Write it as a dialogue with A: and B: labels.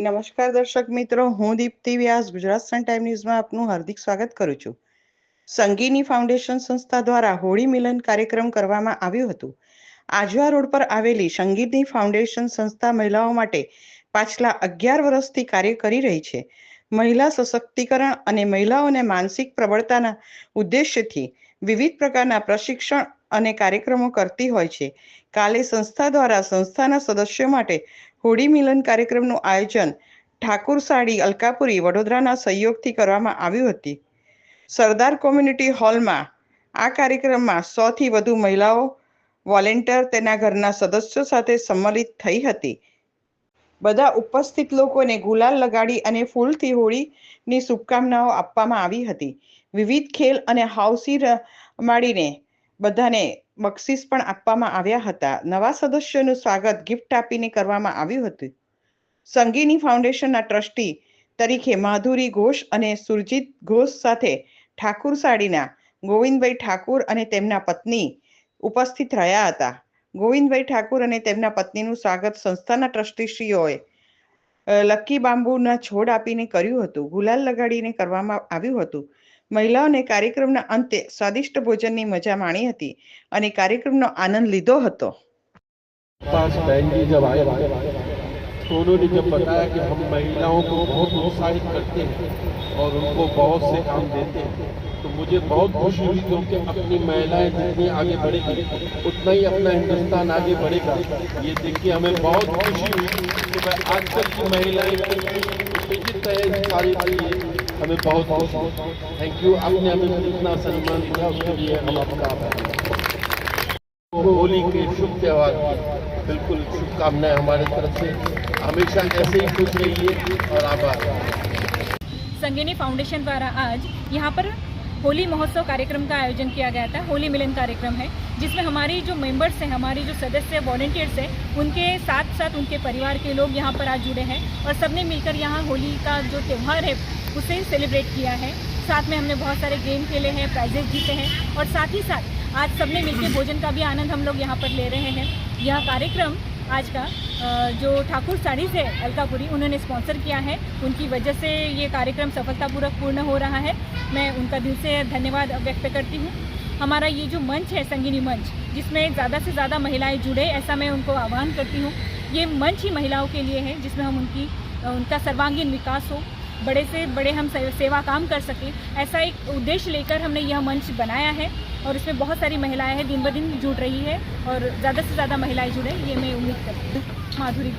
A: નમસ્કાર દર્શક મિત્રો, હું દીપ્તિ વ્યાસ, ગુજરાત સન ટાઈમ ન્યૂઝમાં આપનું હાર્દિક સ્વાગત કરું છું. સંગીની ફાઉન્ડેશન સંસ્થા દ્વારા હોળી મિલન કાર્યક્રમ કરવામાં આવ્યું હતું. આજવા રોડ પર આવેલી સંગીતની ફાઉન્ડેશન સંસ્થા મહિલાઓ માટે પાછલા અગિયાર વર્ષથી કાર્ય કરી રહી છે. મહિલા સશક્તિકરણ અને મહિલાઓને માનસિક પ્રબળતાના ઉદ્દેશ્યથી વિવિધ પ્રકારના પ્રશિક્ષણ અને કાર્યક્રમો કરતી હોય છે. કાલે સંસ્થા દ્વારા સંસ્થાના સદસ્યો માટે હોળી મિલન કાર્યક્રમનું આયોજન ઠાકુર સાડી અલકાપુરી વડોદરાના સહયોગથી કરવામાં આવ્યું હતી. સરદાર કોમ્યુનિટી હોલમાં આ કાર્યક્રમમાં સોથી વધુ મહિલાઓ વોલેન્ટિયર તેના ઘરના સદસ્યો સાથે સંમલિત થઈ હતી. બધા ઉપસ્થિત લોકોને ગુલાલ લગાડી અને ફૂલથી હોળીની શુભકામનાઓ આપવામાં આવી હતી. વિવિધ ખેલ અને હાઉસી રમાડીને બધાને બક્ષિસ પણ આપવામાં આવ્યા હતા. નવા સદસ્યોનું સ્વાગત ગિફ્ટ આપીને કરવામાં આવ્યું હતું. સંગીની ફાઉન્ડેશનના ટ્રસ્ટી તરીકે માધુરી ઘોષ અને સુરજીત ઘોષ સાથે ઠાકુર સાડીના ગોવિંદભાઈ ઠાકુર અને તેમના પત્ની ઉપસ્થિત રહ્યા હતા. ગોવિંદભાઈ ઠાકુર અને તેમના પત્નીનું સ્વાગત સંસ્થાના ટ્રસ્ટીશ્રીઓએ લકી બાંબુના છોડ આપીને કર્યું હતું. ગુલાલ લગાડીને કરવામાં આવ્યું હતું. મહિલાઓને કાર્યક્રમના અંતે સ્વાદિષ્ટ ભોજનની મજા માણી હતી અને કાર્યક્રમનો આનંદ લીધો હતો
B: पास बहन जी जब आए तो उन्होंने जब बताया कि हम महिलाओं को बहुत उत्साहित करते हैं और उनको बहुत से काम देते हैं तो मुझे बहुत खुशी हुई क्योंकि अपनी महिलाएं जितनी आगे बढ़ेगी उतना ही अपना हिंदुस्तान आगे बढ़ेगा ये देख के हमें बहुत खुशी हुई कि भाई आजकल की महिलाएं कितनी उत्तेजित है इस कार्य के लिए हमें बहुत है थैंक यू आपने हमें इतना सम्मान दिया, उसके लिए हम आपका होली के शुभ त्यौहार बिल्कुल शुभकामनाएँ हमारे तरफ़ से। हमेशा ऐसे ही खुश रहिए और आभार।
C: संगिनी फाउंडेशन द्वारा आज यहाँ पर होली महोत्सव कार्यक्रम का आयोजन किया गया था। होली मिलन कार्यक्रम है, जिसमें हमारी जो मेंबर्स हैं, हमारी जो सदस्य वॉलेंटियर्स हैं, उनके साथ साथ उनके परिवार के लोग यहाँ पर आज जुड़े हैं और सबने मिलकर यहाँ होली का जो त्यौहार है उसे सेलिब्रेट किया है। साथ में हमने बहुत सारे गेम खेले हैं प्राइजेस जीते हैं और साथ ही साथ आज सबने मिलकर भोजन का भी आनंद हम लोग यहाँ पर ले रहे हैं। यह कार्यक्रम आज का जो ठाकुर साड़ीज है, अलकापुरी, उन्होंने स्पॉन्सर किया है। उनकी वजह से ये कार्यक्रम सफलतापूर्वक पूर्ण हो रहा है। मैं उनका दिल से धन्यवाद व्यक्त करती हूँ। हमारा ये जो मंच है, संगीनी मंच, जिसमें ज़्यादा से ज़्यादा महिलाएँ जुड़े, ऐसा मैं उनको आह्वान करती हूँ। ये मंच ही महिलाओं के लिए है, जिसमें हम उनकी उनका सर्वांगीण विकास हो। बड़े से बड़े हम सेवा काम कर सकें, ऐसा एक उद्देश्य लेकर हमने यह मंच बनाया है और इसमें बहुत सारी महिलाएँ हैं, दिन ब दिन जुड़ रही है और ज़्यादा से ज़्यादा महिलाएँ जुड़े, ये मैं उम्मीद करती हूँ। माधुरी